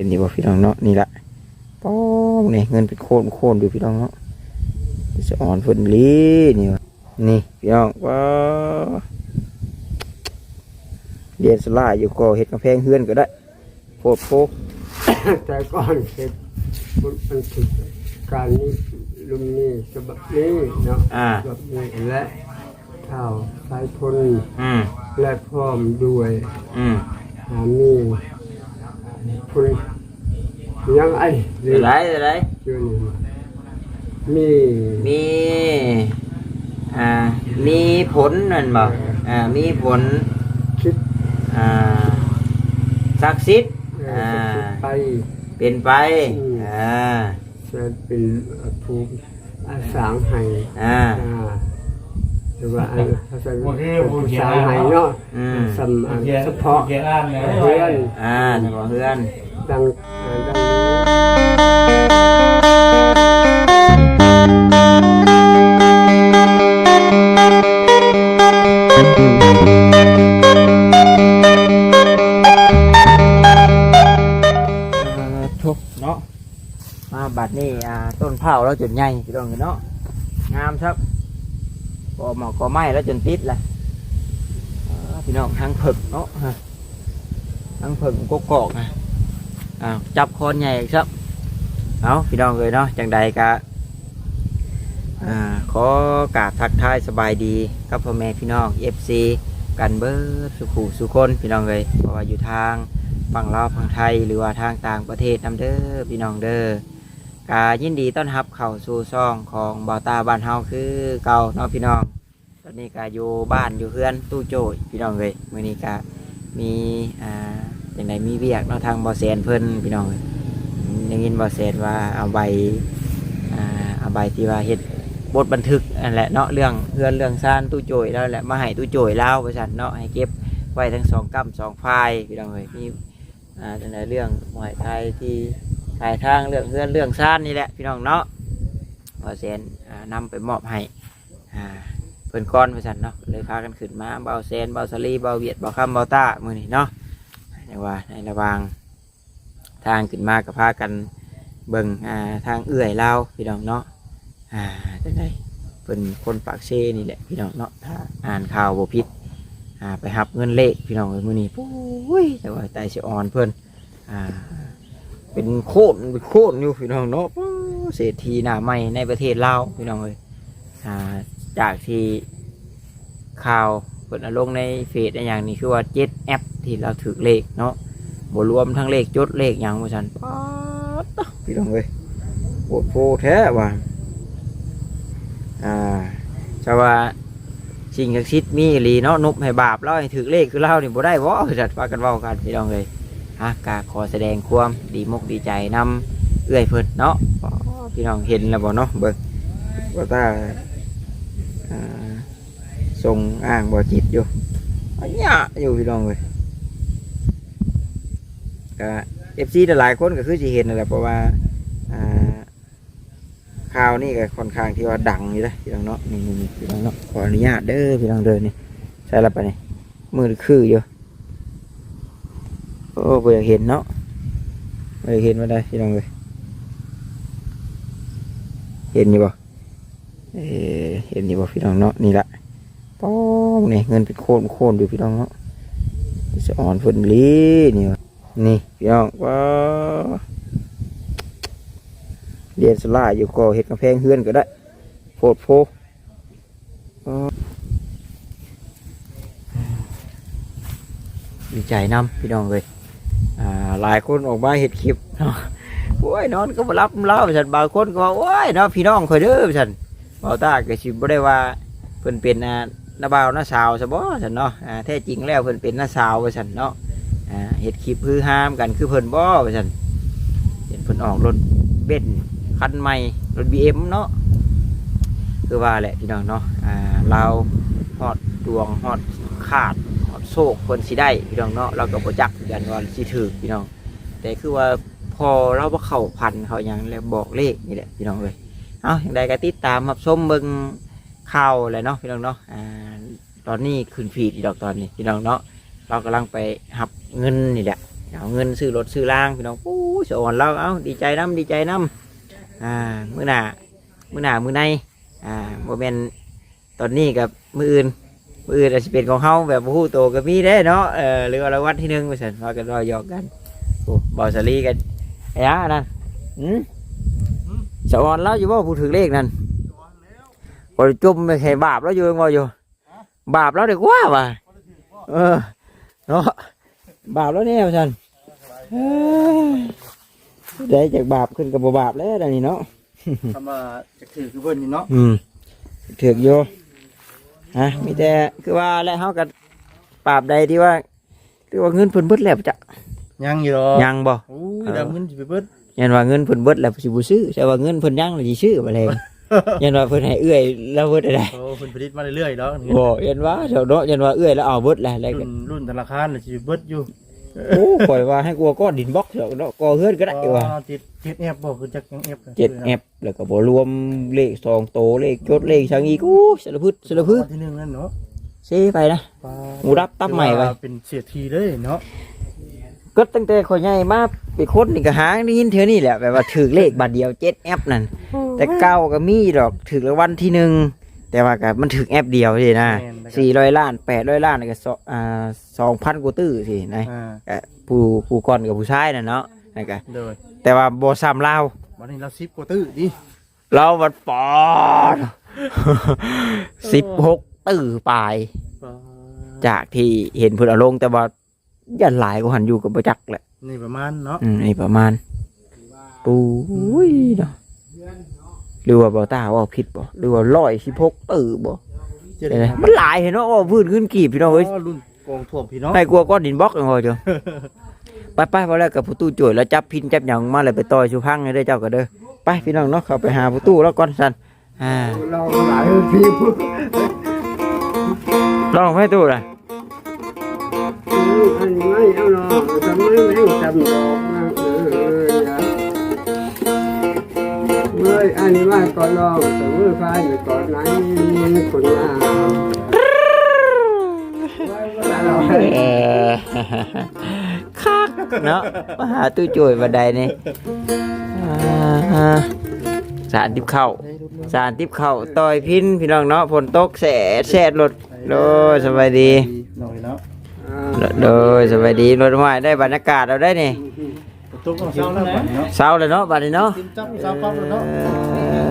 ห็นดีบ่พี่น้องเนาะนี่ละป้องนี่เงินเป็นโคนโคนอยู่พี่น้องเนาะจะอ่อนฝนลีนี่วะนี่พี่น้องว้าเรียนสลายอยู่ก่อเห็ดกำแพงเฮือนก็ได้โพดโพแต่ก่อนเสร็จมันมันถึงการนี้ลุมนี้ฉบับนี้เนาะอ่าฉบับนี้และข่าวสายพลอืมและพร้อมด้วยอืมหามี คุณยังไงหรือไรไรชื่อนี่มีมี อ่า มีผลนั่นบ่อ่า มีผลคิดอ่าศักดิ์สิทธิ์เอ่อ่าอคิดไปเป็นไปอืมอ่าจะเป็นผู้อาสางให้อ่าอ่า หรือว่าอันภาษาภาษาไทยเนาะอืมสำอันเขียนเฉพาะเขียนอ่านเลยเพื่อนอ่าเฉพาะเพื่อนดังอ่าดังทุกเนาะมาบัดนี้อ่าต้นเผาแล้วจนใหญ่พี่น้องเนาะงามครับ ก็หมอกก็ไหม้แล้วจนติดละอ่าพี่น้องทางผึกเนาะฮะทางผึกก็กอกอะอ้าวจับคอนใหญ่ครับเอาพี่น้องเลยเนาะจังใดกะอ่าขอกราบทักทายสบายดีกับพ่อแม่พี่น้อง FC กันเบิดสุขูสุคนพี่น้องเลยเพราะว่าอยู่ทางฝั่งลาวฝั่งไทยหรือว่าทางต่างประเทศนํเด้อพี่น้องเด้อ กายินดีต้อนรับเข้าสู่ซองของบอตาบ้านเฮาคือเก่าเนาะพี่น้อง ตอนนี้กาอยู่บ้านอยู่เพื่อนตู้โจยพี่น้องเลยมื้อนี้กามีอ่าอย่างไรมีเวียกเนาะทางบ่อแสนเพิ่นพี่น้องเอ้ยได้ยินบ่อแสนว่าเอาใบอ่าเอาใบที่ว่าเฮ็ดบทบันทึกนั่นแหละเนาะเรื่องเพื่อนเรื่องซ่านตู้โจยแล้วแหละมาให้ตู้โจยเล่าประชันเนาะให้เก็บไว้ทั้งสองกัมสองไฟพี่น้องเอ้ยมีอ่าจังไดเรื่องหวยไทยที่ ถ่ายทางเรื่องเพื่อนเรื่องซ่านนี่แหละพี่น้องเนาะพอเซนอ่านำไปมอบให้เพิ่อนก้อนประชันเนาะเลยพากันขึ้นมาเบาเซนเบาสลีเบาเวียดเบาคำเบาต้ามือนี่เนาะแต่ว่าในระวางทางขึ้นมากับพากันเบิ่งทางเอื่อยเล่าพี่น้องเนาะอ่าจังไดเป็นคนปากเซนี่แหละพี่น้องเนาะถ้าอ่านข่าวบ่ผิดอ่าไปหับเงินเลขพี่น้องเอ้ยมื้อนี้ปุ้ยแต่ว่าใจสิอ่อนเพิ่นอ่า เป็นโคตรเป็นโคตรอยู่พี่น้องเนาะเศรษฐีหน้าใหม่ในประเทศลาวพี่น้องเอ้ยอ่าจากที่ข่าวเปิดลงในเฟซอะไรอย่างนี้คือว่าเจ็ดแอปที่เราถือเลขเนาะบรวมทั้งเลขจดเลขอย่างว่าซั่นป๊าดพี่น้องเอ้ยโคตรโพแท้ว่ะอ่าชาวว่าสิ่งศักดิ์สิทธิ์มีอีหลีเนาะนุบให้บาปเล่าให้ถือเลขคือเล่านี่บ่ได้บ่จัดว่ากันเว้ากันพี่น้องเลย ฮะกาขอแสดงความดีมกดีใจนำเอื้อยเพิ่นเนาะพี่น้องเห็นแล้วบ่เนาะเบิ่งว่าตาส่งอ้างบ่จิตอยู่อันเนี้อยู่พี่น้องเลยก็ FC หลายคนก็คือสิเห็นนั่นแหละเพราะว่าข่าวนี่ก็ค่อนข้างที่ว่าดังอยู่เลยพี่น้องเนาะนี่นี่พี่น้องเนาะขออนุญาตเด้อพี่น้องเดินนี่ใช่ละปะนี่มือคืออยู่ โอ้เบื่อเห็นเนาะเบื่อเห็นมาได้พี่น้องเลยเห็นอยู่บ่เออเห็นอยู่บ่พี่น้องเนาะนี่ละป้องนี่เงินเป็นโคนโคนอยู่พี่น้องเนาะจะอ่อนฝนลีนี่นี่พี่น้องว้าเรียนสลายอยู่ก่อเห็ดกำแพงเฮือนก็ได้โพดโพเออดีใจนำพี่น้องเลย หลายคนออกมาเห็ดคลิปเนาะโอ้ยนอนก็มารับเล่าฉันบางคนก็ว่าโอ้ยเนาะพี่น้องคอยเด้อฉันเบาตาก็สิบ่ได้ว่าเพิ่นเป็นอ่าน้าบ่าวน้าสาวซะบ่ฉันเนาะอ่าแท้จริงแล้วเพิ่นเป็นน้าสาวว่าฉันเนาะอ่าเห็ดคลิปฮือฮามกันคือเพิ่นบ่ว่าฉันเห็นเพิ่นออกรถเบนซ์คันใหม่รถบีเอ็มเนาะคือว่าแหละพี่น้องเนาะอ่าเราฮอดดวงฮอดขาดฮอดโศกคนสิได้พี่น้องเนาะเราก็บ่จักคือกันว่าสิถือพี่น้อง แต่คือว่าพอเราบ่เข้าพันเขาหยังแล้วบอกเลขนี่แหละพี่น้องเลยเอาอย่างใดก็ติดตามรับชมเบิ่งข่าวแหละเนาะพี่น้องเนาะอ่าตอนนี้ขึ้นฟีดอีกดอกตอนนี้พี่น้องเนาะเรากำลังไปหับเงินนี่แหละเอาเงินซื้อรถซื้อล่างพี่น้องปู้สอนเราเอาดีใจน้ำดีใจน้ำอ่ามื้อหน้ามื้อหน้ามื้อในอ่าโมเมนตอนนี้กับมืออื่นมืออื่นอาจจะเป็นของเฮาแบบผู้โตก็มีได้เนาะเออหรือว่าราวัลที่หนึ่งไปสั่นว่ากันรอหยอกกัน บอสลีกันไอ้ยะนั่นอืมสอนเราอยู่ว่าผู้ถือเลขนั่นพอจุ่มไปแค่บาปแล้วอยู่งออยู่ บาปแล้วเด็กว่าว่ะเออเนาะบาปแล้วเนี่ยท่านเอ้ยได้จากบาปขึ้นกับบ่บาปแล้วเดี๋ยวนี้เนาะคำว่าจะถือคือเพิ่นนี่เนาะอืมถือกโยฮะมีแต่คือว่าแล้วเฮากับปราบใดที่ว่า คือว่าเงินเพิ่นเบิดแล้วจ้ะ ยังอยู่หรอยังบ่โอ้ยเดี๋ยวเงินสิไปเบิดยันว่าเงินเพิ่นเบิดแล้วสิบ่ซื้อแต่ว่าเงินเพิ่นยังแล้วสิซื้อบ่แลงยันว่าเพิ่นให้เอื้อยแล้วเบิดได้โอ้เพิ่นผลิตมาเรื่อยๆเนาะบ่ยันว่าเดี๋ยวเนาะยันว่าเอื้อยแล้วเอาเบิดแล้วแล้วก็รุ่นรุ่นธนาคารน่ะสิไปเบิดอยู่โอ้ข่อยว่าให้กลัวก้อนดินบล็อกเถอะเนาะก่อเฮือนก็ได้ว่าอ๋อติดติดแอปบ่คือจักยังแอปเจ็ดแอปแล้วก็บรวมเลขสองโตวเลขจดเลขช่างอีกอู้สารพืชสารพืชที่หนึ่งนั่นเนาะเซ่ไปนะปลาหมูรับตับใหม่ไว้ถือว่าเป็นเศรษฐีเลยเนาะ ก็ตั้งแต่ข่อยใหญ่มาไปค้นนี่ก็หาได้ยินเท่านี่แหละแบบว่าถือเลขบาทเดียวเจ็ดแอปนั่นแต่เก้าก็มีดอกถือรางวัลที่หนึ่งแต่ว่าก็มันถือแอปเดียวสินะสี่ร้อยล้านแปดร้อยล้านนี่ก็สองอ่าสองพันกว่าตื้อสินะอ่าก็ผู้ผู้ก่อนกับผู้ชายน่ะเนาะนะก็โดยแต่ว่าโบซ้ำเราววันนี้เรา10กว่าตื้อดิเราบัดปอดสิบหกตื้อปลายปลาจากที่เห็นเพื่นเอาลงแต่ว่า ยันหลายก็หันอยู่กับประจักษ์แหละนี่ประมาณเนาะอืมนี่ประมาณปุ้ยเนาะหรือว่าเบาตาว่าผิดบ่หรือว่าร้อยสิบหกตื้อบ่เจ็ดเดี๋ยวนะมันหลายเห็นเนาะว่าพื้นขึ้นกีบพี่น้องเอ้ยอ๋อรุ่นกองท่วมพี่น้องให้กลัวก้อนดินบล็อกยังไงจ้ะไปไปพอแล้วกับผู้ตู้จ่วยแล้วจับพินจับหยังมาเลยไปต่อยชูพังให้ได้เจ้าก็เด้อไปพี่น้องเนาะเข้าไปหาผู้ตู้แล้วก่อนสันอ่าเราหลายทีมลองให้ตู้เลย อันไม่เอาหรอกทำไมไม่ทำดอกนะเออเมื่ออันนี้ว่าก่อนลองแต่เมื่อฟ้าอยู่ก่อนไหนมีคนงามเออคักเนาะมาหาตู้จ่วยบันไดนี่สารทิพเข้า สารทิพเข้าต่อยพินพี่น้องเนาะฝนตกแสดแสดรถโดยสบายดีหน่อยเนาะ โดยสบายดีรถมาได้บรรยากาศเราได้นี่ตุ๊กต้องเช้าแล้วบัดนี้เนาะเช้าเลยเนาะบัดนี้เนาะกินจับเช้าปั๊บแล้วเนาะเออ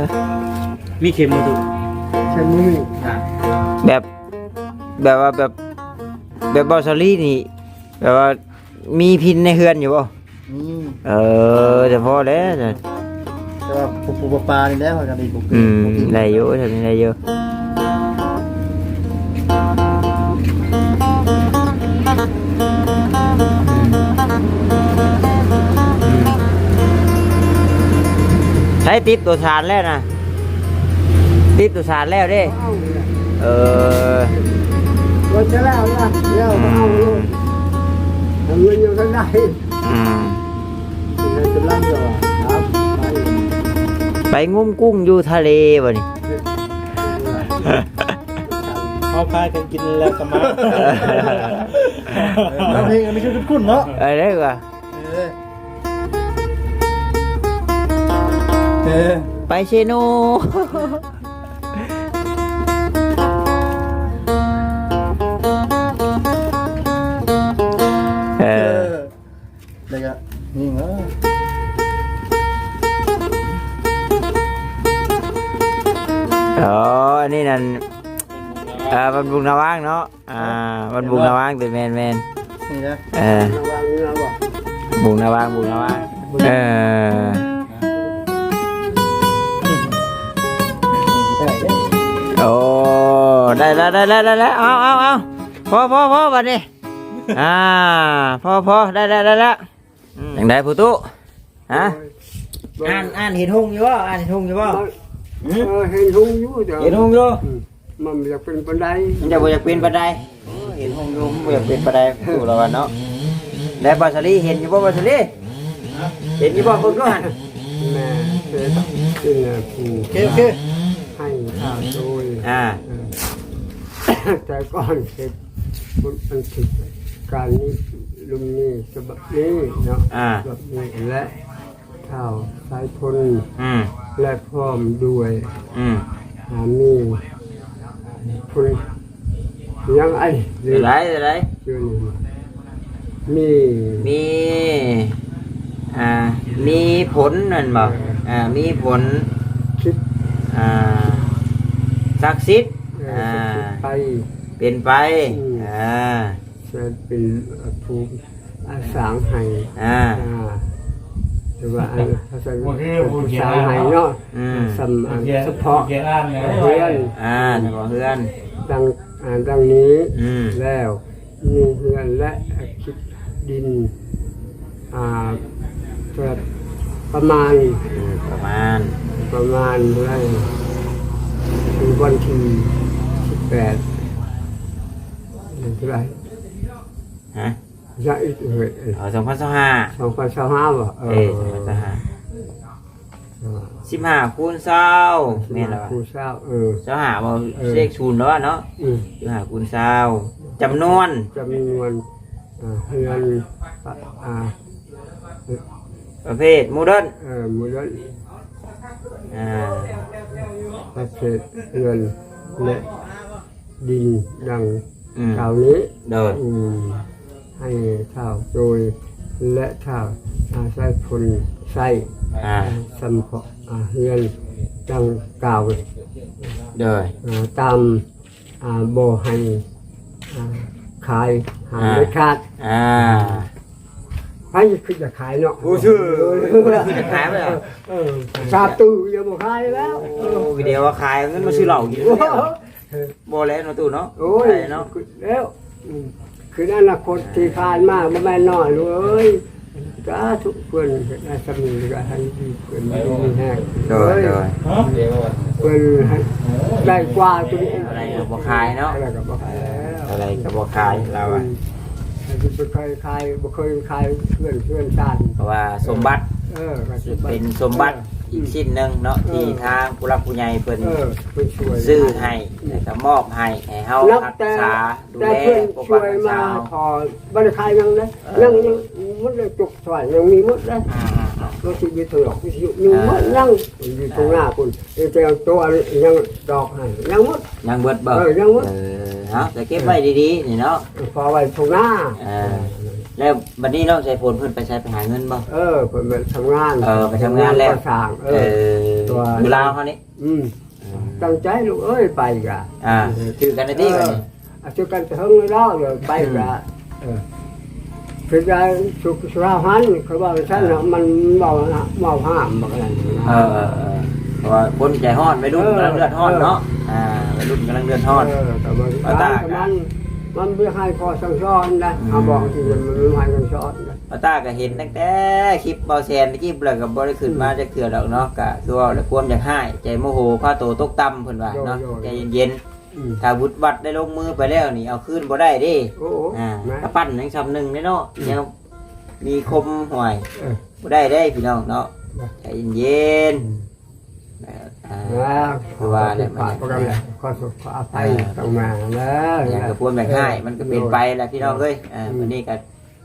มีเข็มมาดูใช่มือแบบแบบว่าแบบแบบบอสลี่นี่แบบว่ามีพินในเฮือนอยู่ป่ะนี่เออแต่พอแล้วจ้ะแต่ว่าปูปูปลาปลานี่แล้วกันดีปูอืมได้อยู่ทำได้อยู่ ใช้ติดตัวสารแล้วนะติดตัวสารแล้วเด้ เอาเลยเออเราจะแล้วนะเดี๋ยวเอาเลยทำเงินอยู่ทั้งได้อืมเราจะรับหรอครับไปงุ้มกุ้งอยู่ทะเลบ่นี่เอาพายกันกินแล้วกันมาแล้วเพลงอันนี้คือคุ้นๆเนาะเออได้ก่ะเเออไปเชโนเอเอออ เด็กอะนี่เหรออ๋ออันนี้นั่นอ่าบันบุงนาว่างเนาะ อ่าบันบุงนาว่างตัวแมนแมนนี่นะเออระวังเนื้อบอกบุงนาว่างบุงนาว่างเออ โอ้ได้แล้วได้แล้วได้แล้วเอาเอาเอาพอพอพอบัดนี้อ่าพอพอได้แล้วได้แล้วอย่างไรผู้ตู้ฮะอ่านอ่านเห็นหงอยู่บ่อ่านเห็นหงอยู่บ่เออเห็นหุงอยู่เดี๋ยวเห็นหงอยู่มันอยากเป็นปันไดมันจะบ่อยากเป็นปันไดเห็นหงอยู่มันบ่อยากเป็นปันไดตู้เราอะเนาะแล้วบาสลีเห็นอยู่บ่บาสลีเห็นอยู่บ่เบิ่งด้วยหั่นแม่เสียขึ้นผูโอเคโอเคให้ ข้าวโดยอ่าแต่ก่อนเสร็จมันผิดการนี้ลุมนี้ฉบับนี้เนาะอ่า ฉบับนี้และเท่าสายพลอืมและพร้อมด้วยอืมอามีคุณยังไงหรืเดี๋อยวไรเดี๋ยวไรชื่อนี้มีมี อ่า มีผลนั่นบ่อ่า มีผล คิด อ่า ศักดิ์สิทธิ์เอ่ออ่าไป เป็นไปอืม อ่าจะเป็นผู้อาสางให้อ่า อ่าแต่ว่าอันภาษาผู้สางให้เนาะอืม สำอันเฉพาะเกียร์อ่านนะเพื่อนอ่าเฉพาะเพื่อน ดังอ่าดังนี้ อืม แล้วมีเพื่อนและคิดดินอ่าแบบประมาณอืมประมาณประมาณไร คือวันที่สิบแปดเท่าไหรฮะจะอีกเฮ้ยเอาสองพันสองห้าสองพันสามห้าบ่เอเอ้อยสองพันสองห้าสิบห้าคูณเศร้าแม่นแล้วครูเศร้าเออเจ้าหาบ่เออเลขศูนย์แล้วอะเนาะอืมสิบห้าคูณเศร้าจำนวนจำนวนอ่าเฮือนอ่าประเภทโมเดิร์นเออมูลอ่า ประเภทเฮือนและดินดังอืมกล่าวนี้เดินอืมให้ข้าวโดยและข้าวอาศัยผลใส่อ่า สำเพาะอาเฮือนดังกล่าวเดินอ่าตามอ่าบ่ให้อ่าขายหาไม่ขาดอ่า ใครคือจะขายเนาะโอ้ชื่อขายไปเหรอ เออชาตู้ยังบ่ขายแล้วโอ้วิดีโอว่าขายเงินมาซื้อเหล้ากินเลยโบแล้วเนาะตู้เนาะโอ้ยเนาะแล้วอืมคืออนาคตที่ผ่านมาบ่แม่นน้อยเลยจ้าทุกเพิ่นเฮ็ดได้สำนึกก็ให้ดีเพิ่นดีมีแฮงเดินเดินเดี๋ยวก่อนเพิ่นให้ได้กว่าตัวนี้อะไรก็บ่ขายเนาะอะไรก็บ่ขายแล้วอะไรก็บ่ขายเราอะ อันที่บ่เคยขายบ่เคยขายเพื่อนเพื่อนชาติเพราะว่าสมบัติเออก็สิเป็นสมบัติอีกชิ้นหนึ่งเนาะที่ทางผู้รักผู้ใหญ่เพิ่นเออเพิ่นช่วยซื้อให้แล้วก็มอบให้ให้เฮานับรักแต่ษาดูแต่แลเพื่อนปกช่ปักวยรักมาษาพอบ่ได้ขายยังนะยังยังหมดเลยจุกถอยยังมีหมดเลย อ่ารถที่มีถลอกวิทยุมีหมดยังอยู่ตรงหน้าคุณเอเจ้าตัวยังดอกให้ยังหมดๆยังเบิดเบิดเออยังบ่เออ เนาะแต่เก็บไว้ดีๆนี่เนาะพอไว้ตรงหน้าเออแล้วบัดนี้น้องใช้ผลเพิ่นไปใช้ไปหาเงินบ่เออเพิ่นไปทำงานเออไปทำงานแล้วก่อสร้างเอเอออตัวอยู่ลาวเขานี่อืมตั้งใจลูกเอ้ยไปกะอ่าคือกันในที่บัดนี้อาจุกันเถิงเลยแล้วเลยไปกะเออคือได้สุขสุราหันเขาบอกว่าฉันน่ะมันเมานะเมาห้ามบอกอะไรนะเออ เออเออเพราะว่าคนใจฮ้อนวัยรุ่นกำลังเลือดฮ้อนเนาะอ่าวัยรุ่นกำลังเลือดฮ้อนเออแต่มันเอาตา มันมันไม่ให้พอสังซ้อนนะเอาบอกที่มันไม่ให้สังซ้อนนะป้าตาก็เห็นตั้งแต่คลิปเบาแซนที่กี้เบลกับบริขึ้นมาจากเถื่อดอกเนาะก็คือว่าแล้วความอยากให้ใจโมโหข้าโตตกต่ำเพิ่นว่าเนาะใจเย็นอืมๆถ้าบุดวัดได้ลงมือไปแล้วนี่เอาคืนบ่ได้เดิโอ้โหอ่าแม่กระปั้นยังชำหนึ่งเด้เนาะยังมีคมห่วยเออบ่ได้ได้พี่น้องเนาะใจเย็นๆอ่า แล้วคือว่าเนี่ยมันฝากประกันเลยขอสุขขออภัยต้องมาแล้อย่างกับความอยากให้มันก็เป็นไปแหละพี่น้องเอ้ยอ่าวันนี้ก็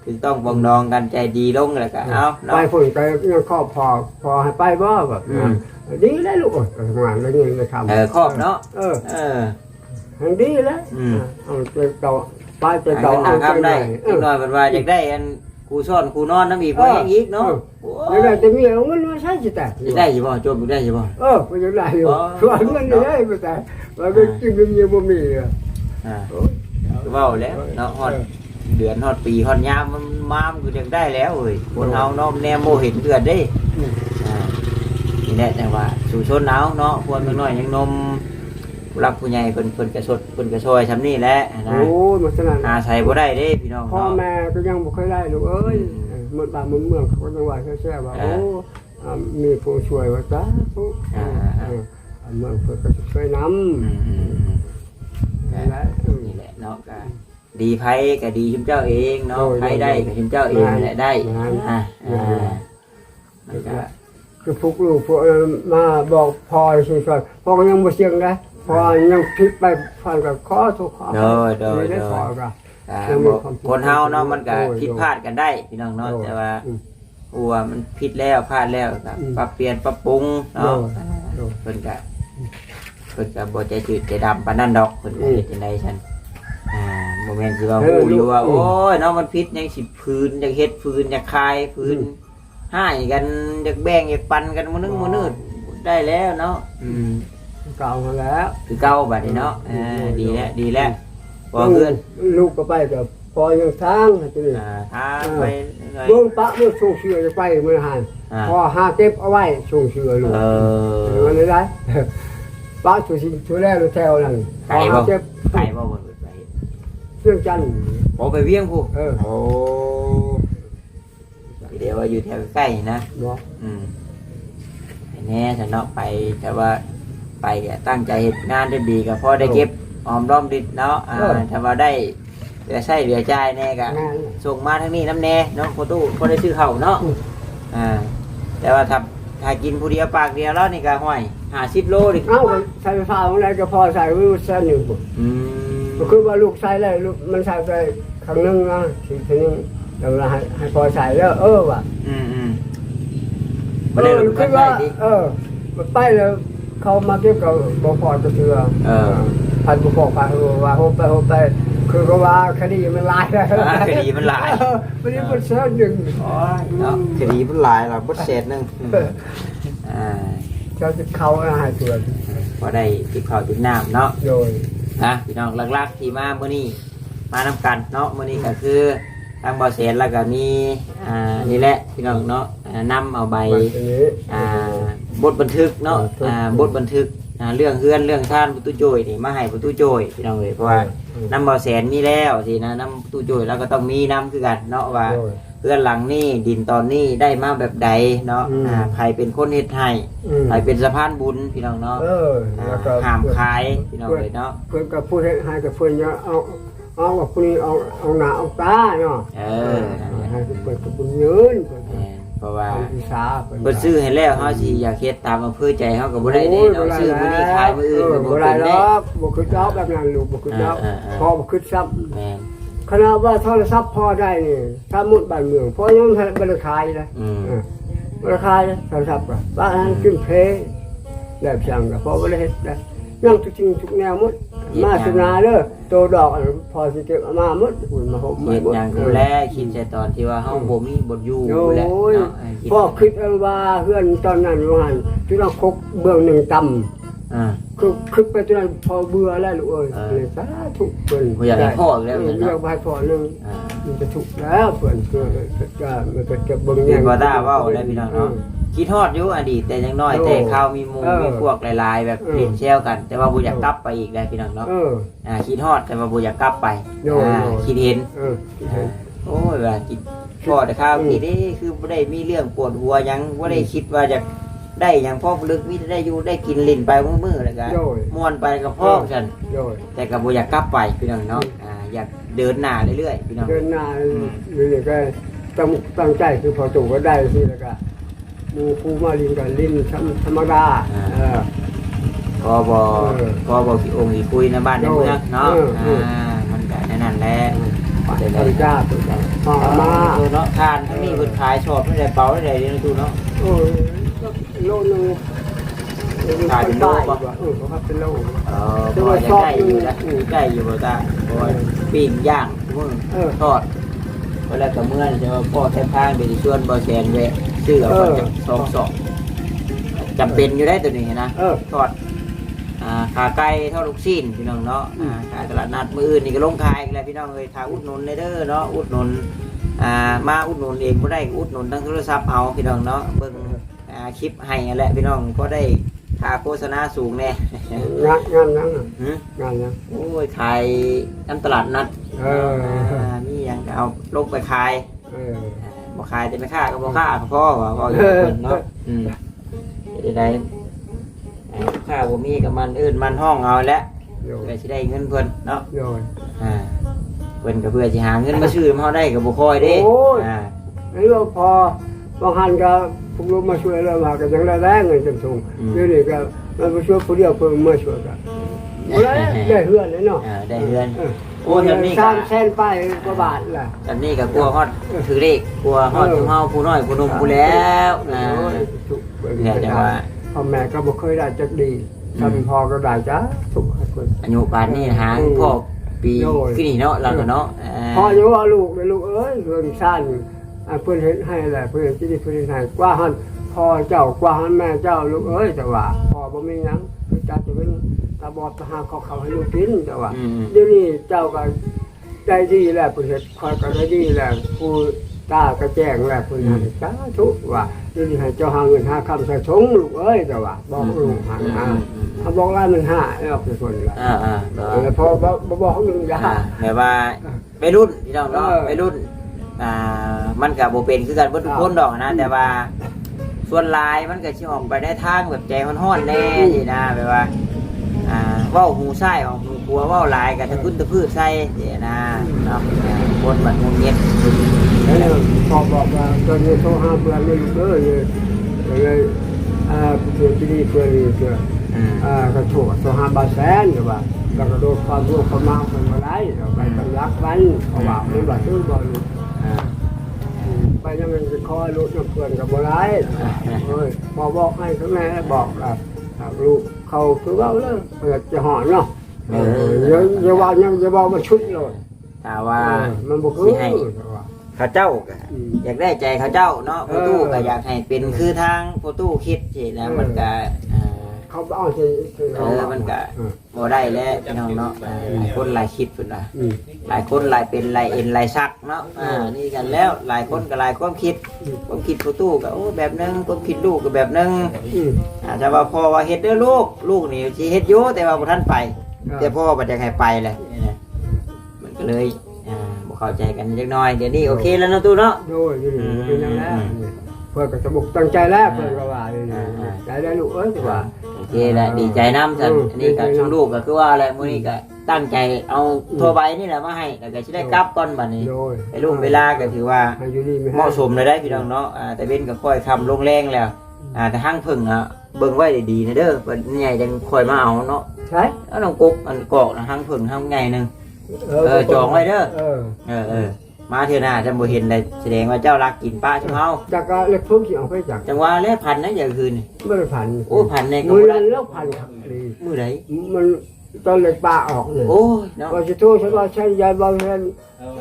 คือต้องปรองดองกันใจดีลงแล้วก็เอาไปเนาะ ฝุ่นไปยังข้อพอพอให้ไปบ่แบบอืม ดีแล้วลูกทำงานแล้วยังจะทำเออครอบเนาะเออเออ ทางดีแล้วอืม เอาไปต่อไปจะหาต่อเงินหาเอาคำได้เอจักอหน่อยเป็นว่าอยากได้อันค รูซ่อนครูนอนน้ำอีกเพื่อยังอีกเนาะแล้วได้จะมีเอาเงินมาใช้จิตแต่จะได้อยู่บ่จบอยู่ได้อยู่บ่เออไปจะได้อยู่อ๋อส่วนเงินนี่ได้ไปแต่เราไปกินมันยังบ่มีอะอ่าคือเว้าแล้วเนาะฮอดเดือนฮอดปีฮอดยามมันมามันก็อยากได้แล้วเอ้ยคนเฮาเนาะแนมโมเห็นเดือนเด้อืมอ่านี่แหละแต่ว่าสู่ชนเอาเนาะควรน้อยยังนม ผู้รักผู้ใหญ่เพิ่นเพิ่นกระสดเพิ่นกระซอยซำนี้แหละนะโอ้ยมันขนาดอาศัยบ่ได้เด้พี่น้องพ่อเนาะ แม่ก็ยังบ่เคยได้ลูกเอ้ยหมดบ้านหมดเมืองเขาก็ยังว่าแซ่ๆว่าอ่าโอ้อ่ามีผู้ช่วยว่าจ้าผู้อ่า เอออ่าเมืองเพิ่นก็จะช่วยนอืมอืมอืมำนั่นแหละอืมนี่แหละเนาะก็ดีไผก็ดีชิมเจ้าเองเนาะโอ้ยไผได้ก็ชิมเจ้าเองนั่นแหละได้นั่น อ่านั่อ่านมันก็คือพวกลูกพวกเอิ้นมาบอกพ่อสิช่วยพ่อก็ยังบ่เสียงได้ พ่อยังพลิกไปฟันกับขอทุกขอโดยโดยไม่ได้โดขอยก็ก็อ่ายังมีความผิดคนเฮาเนาะมันก็โอ้ยผิดพลาดกันได้พี่น้องเนาะโอ้ยแต่ว่าอืมอัวมันผิดแล้วพลาดแล้วก็อืม ปรับเปลี่ยนปรับปรุงเนาะโอ้ยอ่าโอ้ยเพิ่นก็เพิ่นก็บ่ใจจืดใจดำปานนั้นดอกเพิ่นก็อืมเฮ็ดจังไดฉันอ่าบ่แม่นสิว่าเออฮู้อยู่ว่าอืมโอ้ยเนาะมันผิดยังสิพื้นอยากเฮ็ดพื้นอยากคายพื้นอืม ให้กันอยากแบ่งอยากปันกันมื้อนึงมื้อนึงได้แล้วเนาะอืม เก่ามาแล้วคือเก่าบัดนี้เนาะอือ่ามอืมดีแล้วดีแล้วบ่เพื่อนลูกก็ไปกับพอยังทางจะนี่อ่าทางไปหน่อยเบื้องปะเบื้องส่งเชือจะไปเมื่อหันอ่าพอหาเก็บเอาไว้ส่งเชือลูกเออ มันได้ ปะตัวสิตัวแรกตัวแถวนั่นพไก่อบ่หาเก็บไก่บ่บ่ไปเครื่องจันทร์โอ้ไปเวียงผู้เออโอ้เดี๋ยวว่าอยู่แถวใกล้นะเนาะอืมไอ้แน่ฉันเนาะไปแต่ว่า ไปอะตั้งใจเฮ็ดงานได้ดีก็พอได้เก็บออมรอมริดเนาะอ่าถ้าว่าได้เหลือใช้เหลือจ่ายแน่ก็งานส่งมาทางนี้น้ำแน่เนาะโคตู้พอได้ซื้อข้าวเนาะอืมอ่าแต่ว่าถ้าถ้ากินผู้เดียวปากเดียวแล้วนี่ก็ห้อย50โลดิเอ้าก็ใส่ไฟฟ้าของไหนก็พอใส่ไว้เส้นหนึ่งปุ๊บอืมก็คือว่าลูกใส่เลยลูกมันใส่ไปครั้งหนึงนะทีทีนึงแล้วเราให้ให้พอใส่แล้วเออว่ะอืมอืมเอบ่ได้อรู้คืกันอได้ว่าดิเออมันไปแล้ว เขามาเก็บกับบพอจะเถือเออ พันบพอพันว่าโฮไปโฮไป คือก็ว่าคดีมันหลายแล้วอ่าคดีมันหลาย เออไม่ได้เป็นเส้นหนึ่งโอ้ยเนาะคดีมันหลายหรอกบ่เศษหนึงอืมอ่าเจ้าจะเขานะหายตัวพอได้ติดข้าวติดน้ำเนาะ โดย นะพี่น้องหลักๆที่มาเมื่อนี้มานํกันเนาะเมื่อนี้ก็คือทางบ่อแสนแล้วก็มีอ่านี่แหละพี่น้องเนาะอ่า นำเอาใบวันนี้อ่าบทบันทึกเนาะครับอ่าบทบันทึกอ่าเรื่องเฮือนเรื่องท่านประตูโจยนี่มาให้ประตูโจยพี่น้องเลยเพราะว่าอืมนำบ่อแสนมีแล้วสินะนำประตูโจยแล้วก็ต้องมีนำคือกันเนาะว่าโดยเพื่อนหลังนี่ดินตอนนี้ได้มาแบบใดเนาะอืมอ่าใครเป็นคนเฮ็ดให้อืมใครเป็นสะพานบุญพี่น้องเนาะเอออ่าแล้วก็ห้ามขายพี่น้องเลยเนาะเพื่อนกับผู้ให้ให้กับเพื่อนเนี่ยเอาเอากับผู้นี้เอาเอาหน้าเอาตาเนาะเออนั่นแหละให้กับเพื่อนกับผู้ยืน เพื่อนแม่นเพราะว่าทำวิชาเพิ่นเพิ่นซื้อให้แล้วเฮาสิอยากเฮ็ดตามอำเภอใจเฮาก็บ่ได้เด้เนาะซื้อมื้อนี้ขายมื้ออื่นก็บ่บ่ได้ได้หรเด้ อกบ่คือเจ้าแบบนั้นลูกบ่คือเจ้าอ่าอ่าอ่า พอบ่คือซ้แม่นำขณะว่าโทรศัพท์พอได้นี่ถ้ามุดบ้านเมืองพอยังบ่ได้ขายนะอืมเออบ่ได้ขายนะโทรศัพท์ก็บ้านนั้นขึ้นเพแล้วช่างก็พอบ่ได้เฮ็ดนะยังทุกสิ่งทุกแนวหมด มาสนาเด้อ โตดอกอันพอสิเก็บเอามาหมดอุ่นมาหกมาเฮ็ดหมดหยังดูแลคิดแต่ตอนที่ว่าเฮาบ่มีบ่อยู่โอ้แหละยเนาะให้คิดพ่อคิดเอาว่าเพื่อนตอนนั้นว่าหั่นที่เราคกเบื้องหนึ่งต่ำอ่าคือคึกไปตัวนั้นพอเบื่อแล้วลูกเอ้ยเออเลยสาธุเพิ่นบ่อยากให้พ่ออีกแล้วเอเนี่ยอเนาะอยากให้พ่อนึง อ่า มันจะถูกแล้วเพิ่นคือก็มันก็จะเบิ่งเห็นบ่ได้เว้าได้พี่น้องเนาะ คิดฮอดอยู่อดีตแต่ยังน้อยโอ้แต่ข้าวมีหมู่เออมีพวกหลายๆ แบบเออ เล่นแซวกัน แต่ว่าบ่อยากกลับไปอีกแล้วพี่น้องเนาะเอออ่าคิดฮอดแต่ว่าบ่อยากกลับไปโน่อ่าโน่คิดเห็นเออ อ่าโอ้ยว่าคิดพ่อแต่ข้าวนี่เด้คือบ่ได้มีเรื่องปวดหัวหยังบ่ได้คิดว่าจะได้หยังพ่อลึกมีแต่ได้อยู่ได้กินลิ้นไปมื้อๆแล้วก็โน่ยม่วนไปกับพ่อฉันโน่ยแต่ก็บ่อยากกลับไปพี่น้องเนาะ อ่าอยากเดินหน้าเรื่อยๆพี่น้อง เดินหน้าเรื่อยๆก็ตั้งตั้งใจคือพอตู่ก็ได้สิแล้วก็ หมูครูมาลินกับลินธรรมดาเออ พอบ่เออพอบ่สิองค์สิคุยในบ้านในเมืองเนาะเออเอออ่ อ่ามันก็แน่นั่นแหละเดี๋ยวธรรมได้ดาตัวก็พอมามาเนาะทานทั้งนี้เพิ่นขายชอบไม่ได้เป่าได้เดี๋ยวดูเนาะโอ้ยโลนึงขายเป็นโลปะ เออเขาเป็นโล เออพอจะใกล้อยู่นะใกล้อยู่บ่ตาเพราะว่าปิ้งย่างมื้อเออ ทอดเวลาก็เมื่อจะว่าพ่อแท้พางไปสิชวนบ่แซนแวะ ซื้อเอาเออจักสองสองจำเป็นอยู่ได้ตัวนี้นะเออ ทอดอ่าขาไก่ทอดลูกชิ้นพี่น้องเนาะอ่าขายตลาดนัดมื้ออื่นนี่ก็ลงขายอีกแล้วพี่น้องเอ้ยถ้าอุดหนุนได้เด้อเนาะอุดหนุนอ่ามาอุดหนุนเองบ่ได้ก็อุดหนุนทางโทรศัพท์เอาพี่น้องเนาะเบิ่งอ่าคลิปให้นั่นแหละพี่น้องก็ได้ค่าโฆษณาสูงแน่ งานงานนั้นน่ะหึงานนั้นโอ้ยขายน้ำตลาดนัดเอออ่ามีหยังก็เอาลงไปขาย เออ อ่า บ่ขายแต่ไม่ค่าก็บ่ค่าก็พอว่าบ่อยู่กับเพิ่นเนาะอืมจะได้อ่าค่าบ่มีกับมันอื่นมันห้องเอาแหล้วโยนเพื่อสิได้เงินเพิ่นเนาะโยนอ่าเพิ่นก็เพื่อสิหาเงินมาซื้อมาเฮาได้ก็บ่ค่อยเด้โอ้ย อ่านี่ว่าพอบางหันก็พวกลูกมาช่วยเรามาก็ยังได้แรงเงินจำทงเดี๋ยวนี้ก็มันมาช่วยผู้เดียวเพิ่มมาช่วยกันบ่ได้ได้เฮือนเลยเนาะอ่าได้เงินเออ โอ้ยอันนี้สก็ร้างแสนไปกว่าบาทล่ะอันนี้ก็กลัวฮอดถือเลขกลัวฮอดจุมเฮาผู้น้อยผู้หนุ่มผู้แล้วอ่าเนี่ยแต่ว่า พ่อแม่ก็บ่เคยได้จักดีถ้าเป็นพ่อก็ได้จ้าทุกคน อายุปานนี้หาพ่อปีขึ้นนี่เนาะเราก็เนาะอ่าพ่ออยู่ว่าลูกเลยลูกเอ้ยเรื่องสั้นอ่าเพื่อนเห็นให้แหละเพื่อนที่ได้เพื่อนเห็นให้กว่าหันพ่อเจ้ากว่าหันแม่เจ้าลูกเอ้ยแต่ว่าพ่อบ่มีหยังคือ จ้าจะเป็นตาบอดตาหาเขาเขาให้ลูกกินแต่ว่าอืมเดี๋ยวนี้เจ้าก็ได้ดีแล้วเพื่อนเฮ็ดคอยก็ได้ดีแล้วผู้ตาก็แจ้งแล้วเพื่อนให้จ้าทุกว่าเดี๋ยวนี้ให้เจ้าหาเงินหาคำใส่ถุงลูกเอ้ยแต่ว่าบอกลูกหาหาเขาบอกว่ามันหาแล้วเป็นคนละอ่าอ่าเนาะเออพอบอกบอกบอกเขาหนึ่งยาอ่าแบบว่าไปรุ่นพี่น้องเนาะเออไปรุ่นอ่ามันก็บ่เป็นคือกันเบิดทุกคนดอกนะแต่ว่า ส่วนหลายมันก็สิออกไปในทางแบบใจฮ้อนๆแน่สินะแบบว่าอ่าเว้าหูซ้ายออกหูขวาเว้าหลายก็ตะกุนตะพืชใส่สินะเนาะอ่าคนมันงงเงียบแล้วพอบอกว่าตอนนี้โทรหาเพื่อนไม่รู้เลยเลยอ่าเพื่อนที่นี่เพื่อนนี่เพื่อนอืมอ่าก็โทรโทรหาบาแสนหรือว่าแล้วก็โดนความรู้ความมาคนมาได้เราไปตั้งรักวันเขาว่าไม่บาซื้อบอลอ่า ไปยังมันจะคอยรู้น้ำเพื่อนกับบ่ได้เฮ้ยพอบอกให้ข้างในบอกอะลูกเขาคือว่าเลยเปิดจะห่อเนาะเอออย่าอย่าว่ายังอย่าบอกมันชุดเลยถ้าว่ามันบ่คือสิให้เขาเจ้าก็อยากได้ใจเขาเจ้าเนาะเอพ่ออตู้ก็อยากให้เป็นคือทางพ่อตู้คิดสิแล้วมันก็อ่า เขาเอาใช่ใช่เออมันก็บ่ได้แล้วพี่น้องเนาะอ่าหลายคนหลายคิดพุ่นน่ะอืม หลายคนหลายเป็นหลายเอ็นหลายซักเนาะอ่านี่กันแล้วหลายคนก็หลายความคิดความคิดพ่อตู้ก็โอ้แบบนึงความคิดลูกก็แบบนึง อืมอ่าแต่ว่าพ่อว่าเฮ็ดเด้อลูกลูกนี่สิเฮ็ดอยู่แต่ว่าบ่ทันไป ครับ แต่พ่อบ่อยากให้ไปเลยมันก็เลยอ่าบ่เข้าใจกันจักหน่อยเดี๋ยวนี้โอเคแล้วเนาะตู้เนาะ โดยนี่เป็นอยังแล้วเพื่อนก็สมุกตั้งใจแล้วเพื่อนก็ว่าเลยอ่าอ่า ใจได้ลูกเอ้ยว่าโอ เคแหละดีใจน้ำสันอืมอันนี้ก็ดีใจนำช่วงลูกก็คือว่าอะไรมื้อนี้ก็ตั้งใจเอาทั่วใบนี่แหละมาให้แล้วก็สิได้กลับก่อนบัดนี้โดยไปลูกเวลาก็ถือว่าให้อยู่นี่ไม่เหมาะสมเลยได้พี่น้องเนาะอ่าแต่เว้นก็ค่อยคำลงแรงแล้วอ่าแต่ห้างพึ่งอะเบิ่งไว้ดีๆนะเด้อเพิ่นใหญ่จังค่อยมาเอาเนาะใช่เอาน้องกุ๊กอันกอกนะห้างพึ่งห้างใหญ่หนึงเออจองไว้เด้อเออเออเออ มาเทื่อหน้าจะบ่เห็นได้แสดงว่าเจ้ารักกินป้าชุมเฮาจากก็เล็กพุ่มที่เอาไปจากจังว่าแล้วพันนะอย่าคืนนี่ไม่ได้พันโอ้พันในก็มือบ่ได้นั้นแล้วพันครับดีมื้อใดมันตอนเล็กปลาออกเลยโอ้ยเนาะ ว่าจะโทษฉันว่าฉันยายบางท่าน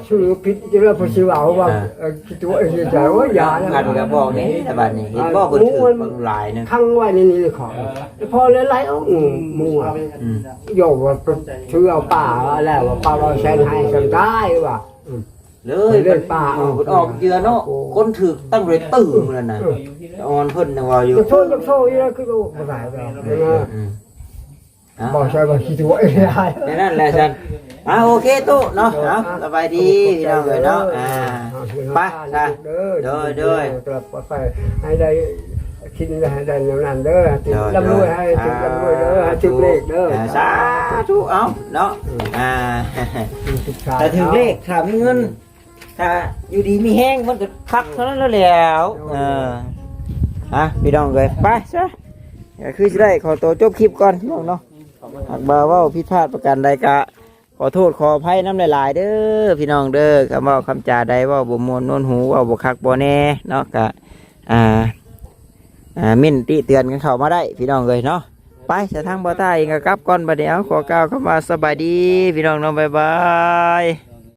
ชื่อผิดจะเริ่มพอชิวเอาว่าอ่า เออคิดว่าเออใจว่าอย่านะพันก็บอกนี่แต่บัดนี้เห็นบ่เพิ่นถือเบิ่งหลายหนึงข้างไว้ในนี้เลยของแล้วพอเลยไล่เอาอืมมัวอืม โยกว่าชื่อเอาป่าแล้วว่าป่าเราแซนให้ฉันได้ว่ะ เลยเล่นป่าเออเพิ่นออกเยือเนาะคนถือตั้งเลยตื้อมื้อนั้นน่ะออนเพิ่นน่ะว่าอยู่จะโทษจะโทษอีกแล้วคือก็บ่ได้แล้วอืมอะบอกใช่ว่าคิดว่าเอ้ยได้แค่นั้นแหละฉันอ่าโอเคตู้เนาะเอาสบายดีพี่น้องเอ้ยเนาะอ่าไปจ้ะเด้อเด้อเด้อกลับไปให้ได้คิดได้ให้ได้อย่างนั้นเด้อติดลำรวยให้ติดลำรวยเด้อให้ถึงเลขเด้ออ่าสาธุเอาเนาะอ่าศึกษาแต่ถึงเลขถ้ามีเงิน ถ้าอยู่ดีมีแห้งมันก็คักเท่านั้นแล้วแหล้วเอออะพี่น้องเลยไปซะก็คือจะได้ขอตัวจบคลิปก่อนพี่น้องเนาะหากบ่าเว่าผิดพลาดประการใดกะ ขอโทษขออภัยน้ำหลาย ๆ เด้อพี่น้องเด้อคำเว่าคำจาใดเว่าบ่มวนโนวนหูเว่าบ่คักบ่แน่เนาะกะอ่าอ่ามิ่นติเตือนกันเข้ามาได้ พี่น้องเลยเนาะไปจะทางบ่อใต้เองก็กลับก่อนบัดเดี๋ยวขอกล่าวเข้ามาสบายดี พี่น้องเนาะบ๊ายบาย